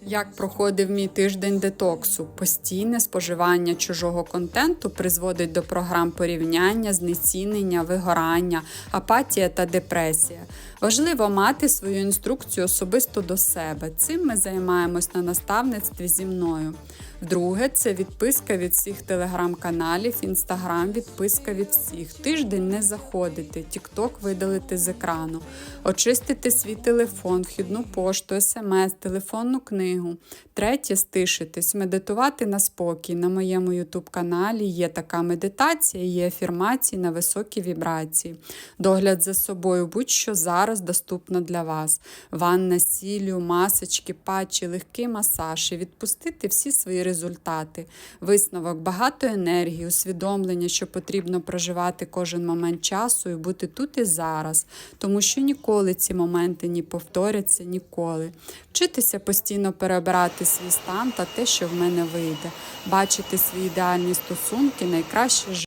Як проходив мій тиждень детоксу? Постійне споживання чужого контенту призводить до програм порівняння, знецінення, вигорання, апатія та депресія. Важливо мати свою інструкцію особисто до себе. Цим ми займаємось на наставництві зі мною. Друге, це відписка від всіх телеграм-каналів, інстаграм, відписка від всіх. Тиждень не заходити, тікток видалити з екрану, очистити свій телефон, вхідну пошту, смс, телефонну книгу. Третє стишитись, медитувати на спокій. На моєму ютуб-каналі є така медитація, є афірмації на високі вібрації. Догляд за собою, будь-що зараз доступно для вас. Ванна з сіллю, масочки, патчі, легкий масаж і відпустити всі свої результати. Висновок, багато енергії, усвідомлення, що потрібно проживати кожен момент часу і бути тут і зараз, тому що ніколи ці моменти не повторяться ніколи. Вчитися постійно перебирати свій стан та те, що в мене вийде, бачити свої ідеальні стосунки, найкраще життя.